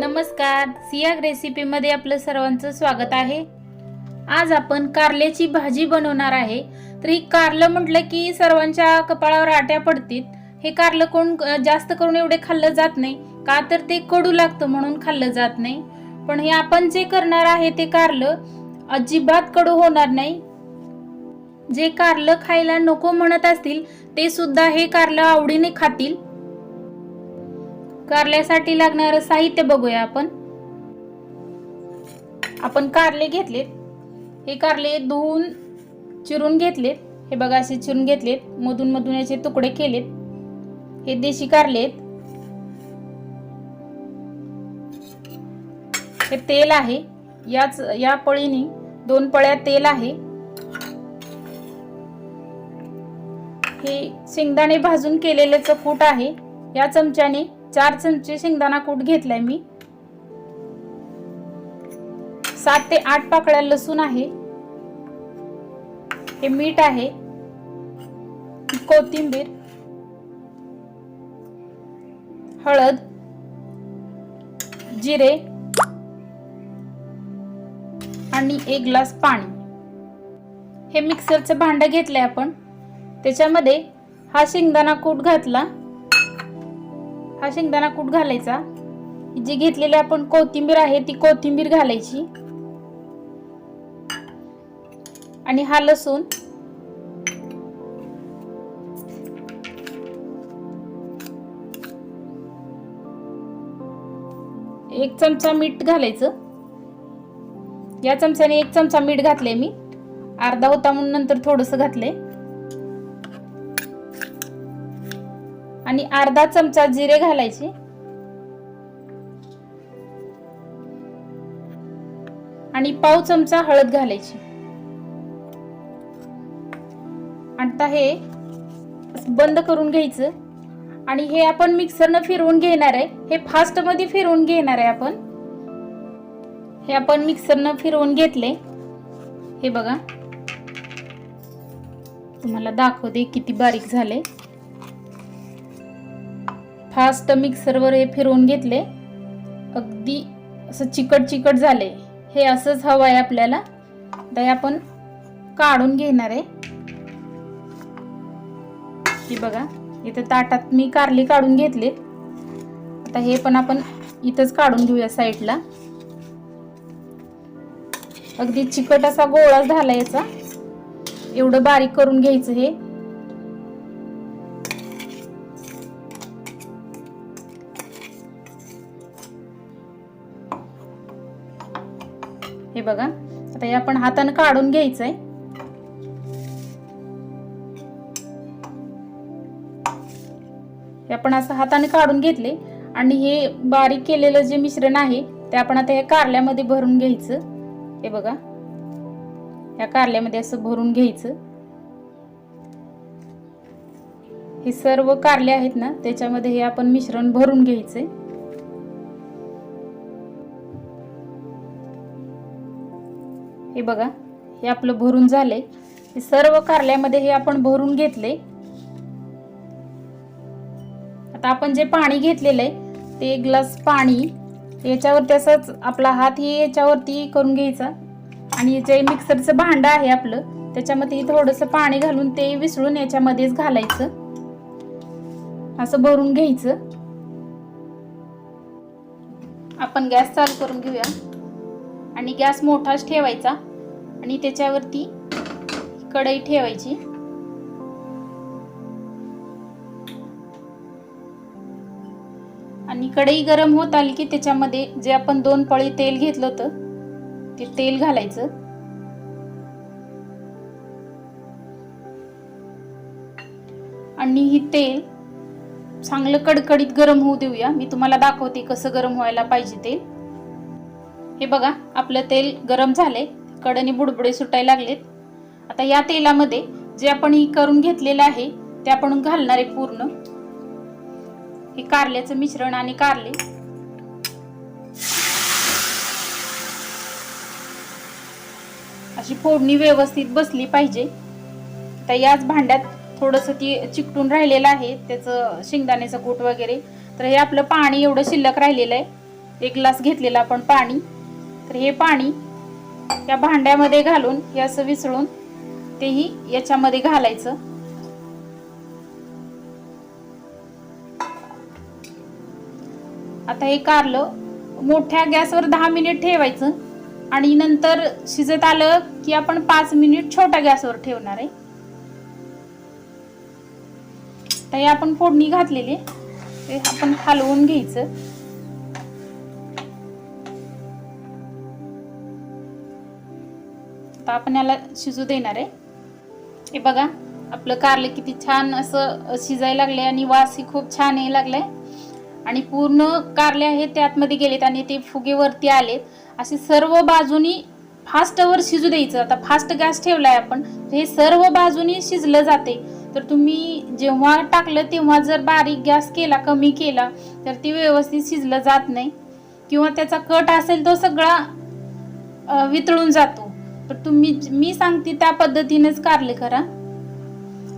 नमस्कार. सियाग रेसिपीमध्ये आपलं सर्वांचं स्वागत आहे. आज आपण कारल्याची भाजी बनवणार आहे. तर ही कारलं म्हटलं की सर्वांच्या कपाळावर आट्या पडतील. हे कारलं कोण जास्त करून एवढे खाल्लं जात नाही. का तर ते कडू लागतं म्हणून खाल्लं जात नाही. पण हे आपण जे करणार आहे ते कारलं अजिबात कडू होणार नाही. जे कारलं खायला नको म्हणत असतील ते सुद्धा हे कारलं आवडीने खातील. कारल्यासाठी लागणारं साहित्य बघूया आपण. आपण कारले घेतलेत. हे कारले धुवून चिरून घेतलेत. हे बघा असे चिरून घेतलेत. मधून मधून याचे तुकडे केलेत. हे देशी कारले आहेत. हे तेल आहे. याच या पळीने दोन पळ्या तेल आहे. हे शेंगदाणे भाजून केलेल्याचं कूट आहे. या चमच्याने चार चमचे शेंगदाणा कूट घेतलाय मी. सात ते आठ पाकळ्या लसूण आहे. हे मीठ आहे. कोथिंबीर. हळद. जिरे. आणि एक ग्लास पाणी. हे मिक्सरचं भांड घेतलंय आपण. त्याच्यामध्ये हा शेंगदाणा कूट घातला. हा शेंगदाणा कूट घालायचा. जी घेतलेली आपण कोथिंबीर आहे ती कोथिंबीर घालायची. आणि हा लसूण. एक चमचा मीठ घालायचं. या चमच्याने एक चमचा मीठ घातले मी. अर्धा होता म्हणून नंतर थोडस घातलंय. आणि अर्धा चमचा जिरे घालायचे. आणि पाव चमचा हळद घालायची. आता हे बंद करून घ्यायचं. आणि हे आपण मिक्सरनं फिरवून घेणार आहे. हे फास्टमध्ये फिरवून घेणार आहे आपण. हे आपण मिक्सरनं फिरवून घेतले. हे बघा. तुम्हाला दाखवते किती बारीक झाले. फास्ट मिक्सरवर हे फिरवून घेतले. अगदी असं चिकट चिकट झाले. हे असंच हवं आहे आपल्याला. तर हे आपण काढून घेणार आहे. की बघा इथं ताटात मी कारली काढून घेतले. आता हे पण आपण इथंच काढून घेऊया साईडला. अगदी चिकट असा गोळा झाला याचा. एवढं बारीक करून घ्यायचं हे. हे बघा. आता हे आपण हाताने काढून घ्यायचंय. हे आपण असं हाताने काढून घेतले. आणि हे बारीक केलेलं जे मिश्रण आहे ते आपण आता या कारल्यामध्ये भरून घ्यायचं. हे बघा. या कारल्यामध्ये असं भरून घ्यायचं. हे सर्व कारले आहेत ना त्याच्यामध्ये हे आपण मिश्रण भरून घ्यायचंय. हे बघा हे आपलं भरून झाले हे सर्व कारल्यामध्ये हे आपण भरून घेतले आता आपण जे पाणी घेतलेलं आहे ते एक ग्लास पाणी याच्यावरती असंच आपला हात हे याच्यावरती करून घ्यायचा. आणि जे मिक्सरचं भांड आहे आपलं त्याच्यामध्ये थोडंसं पाणी घालून ते विसळून याच्यामध्येच घालायचं. असं भरून घ्यायचं. आपण गॅस चालू करून घेऊया. आणि गॅस मोठाच ठेवायचा आणि त्याच्यावरती कढई ठेवायची. आणि कढई गरम होत आली की त्याच्यामध्ये जे आपण दोन पळी तेल घेतलं होतं ते तेल घालायचं. आणि ही तेल चांगलं कडकडीत गरम होऊ देऊया. मी तुम्हाला दाखवते कसं गरम व्हायला पाहिजे तेल. हे बघा आपलं तेल गरम झाले कडनी बुडबुडे सुटायला लागलेत. आता या तेलामध्ये जे आपण ही करून घेतलेलं आहे ते आपण घालणार आहे पूर्ण. हे कारल्याचं मिश्रण आणि कारले. अशी फोडणी व्यवस्थित बसली पाहिजे. तर याच भांड्यात थोडंसं ती चिकटून राहिलेलं आहे त्याचं शेंगदाण्याचं कूट वगैरे. तर हे आपलं पाणी एवढं शिल्लक राहिलेलं आहे. एक ग्लास घेतलेलं आपण पाणी. तर हे पाणी या भांड्यामध्ये घालून हे असं विसळून तेही याच्यामध्ये घालायचं. आता हे कारलं मोठ्या गॅसवर दहा मिनिट ठेवायचं आणि नंतर शिजत आलं की आपण पाच मिनिट छोट्या गॅसवर ठेवणार आहे. तर हे आपण फोडणी घातलेली आहे. ते आपण हलवून घ्यायचं. आता आपण याला शिजू देणार आहे. हे बघा आपलं कारलं किती छान असं शिजायला लागले आणि वासही खूप छान यायला लागलाय. आणि पूर्ण कारले आहेत ते आतमध्ये गेलेत आणि ते फुगेवरती आलेत. असे सर्व बाजूनी फास्टवर शिजू द्यायचं. आता फास्ट गॅस ठेवलाय आपण हे सर्व बाजूनी शिजलं जाते. तर तुम्ही जेव्हा टाकलं तेव्हा जर बारीक गॅस केला कमी केला तर ते व्यवस्थित शिजलं जात नाही. किंवा त्याचा कट असेल तो सगळा वितळून जातो. तर तुम्ही मी सांगते त्या पद्धतीनेच कारले करा.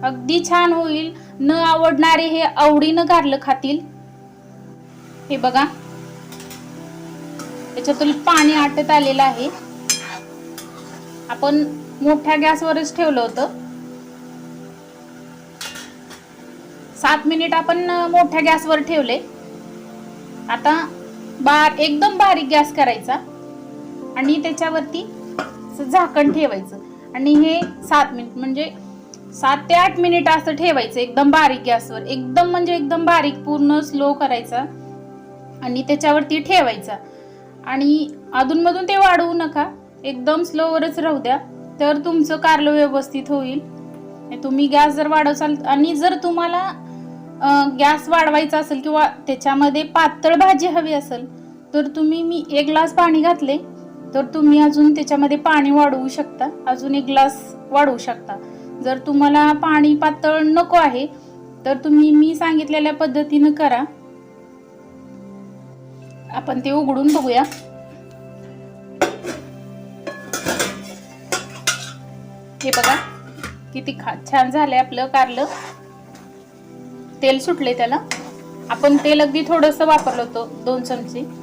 अगदी छान होईल. न आवडणारे हे आवडीनं कारलं खातील. हे बघा. त्याच्यातून पाणी आटत आलेलं आहे. आपण मोठ्या गॅसवरच ठेवलं होतं. सात मिनिट आपण मोठ्या गॅसवर ठेवले. आता बार एकदम बारीक गॅस करायचा. आणि त्याच्यावरती असं झाकण ठेवायचं. आणि हे सात मिनिट म्हणजे सात ते आठ मिनिट असं ठेवायचं एकदम बारीक गॅसवर. एकदम म्हणजे एकदम बारीक पूर्ण स्लो करायचा. आणि त्याच्यावरती ठेवायचा. आणि अधूनमधून ते वाढवू नका. एकदम स्लोवरच राहू द्या. तर तुमचं कारलं व्यवस्थित होईल. तुम्ही गॅस जर वाढवसाल आणि जर तुम्हाला गॅस वाढवायचा असेल किंवा त्याच्यामध्ये पातळ भाजी हवी असेल तर तुम्ही मी एक ग्लास पाणी घातले. तर तुम्ही अजून त्याच्यामध्ये पाणी वाढवू शकता. अजून एक ग्लास वाढवू शकता. जर तुम्हाला पाणी पातळ नको आहे तर तुम्ही मी सांगितलेल्या पद्धतीनं करा. आपण ते उघडून बघूया. हे बघा किती खा छान झालंय आपलं कारलं. तेल सुटले त्याला. आपण तेल अगदी थोडस वापरलं होतं दोन चमचे.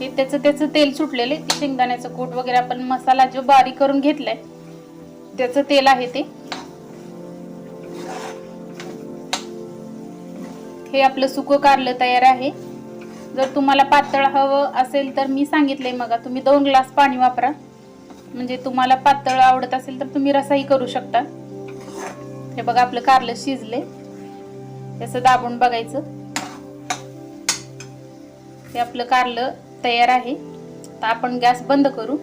ते त्याचं त्याचं तेल सुटलेलं आहे. शेंगदाण्याचं कूट वगैरे आपण मसाला जो बारीक करून घेतलाय त्याचं तेल आहे ते. हे आपलं सुकं कारलं तयार आहे. जर तुम्हाला पातळ हवं असेल तर मी सांगितलंय मग तुम्ही दोन ग्लास पाणी वापरा. म्हणजे तुम्हाला पातळ आवडत असेल तर तुम्ही रसाही करू शकता. हे बघा आपलं कारलं शिजले त्याचं दाबून बघायचं. हे आपलं कारलं तयार आहे. तर आपण गॅस बंद करू.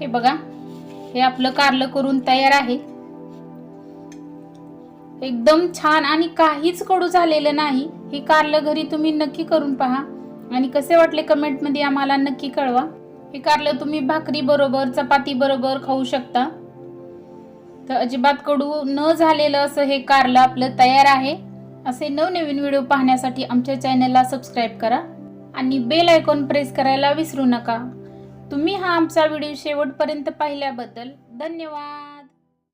हे बघा हे आपलं कारलं करून तयार आहे. एकदम छान आणि काहीच कडू झालेलं नाही. हे कारलं घरी तुम्ही नक्की करून पहा. आणि कसे वाटले कमेंटमध्ये आम्हाला नक्की कळवा. हे कारलं तुम्ही भाकरी बरोबर चपाती बरोबर खाऊ शकता. तर अजिबात कडू न झालेलं असं हे कारलं आपलं तयार आहे. असे नवनवीन व्हिडिओ पाहण्यासाठी आमच्या चॅनलला सबस्क्राईब करा आणि बेल आयकॉन प्रेस करायला विसरू नका. तुम्ही हा आमचा व्हिडिओ शेवटपर्यंत पाहिल्याबद्दल धन्यवाद.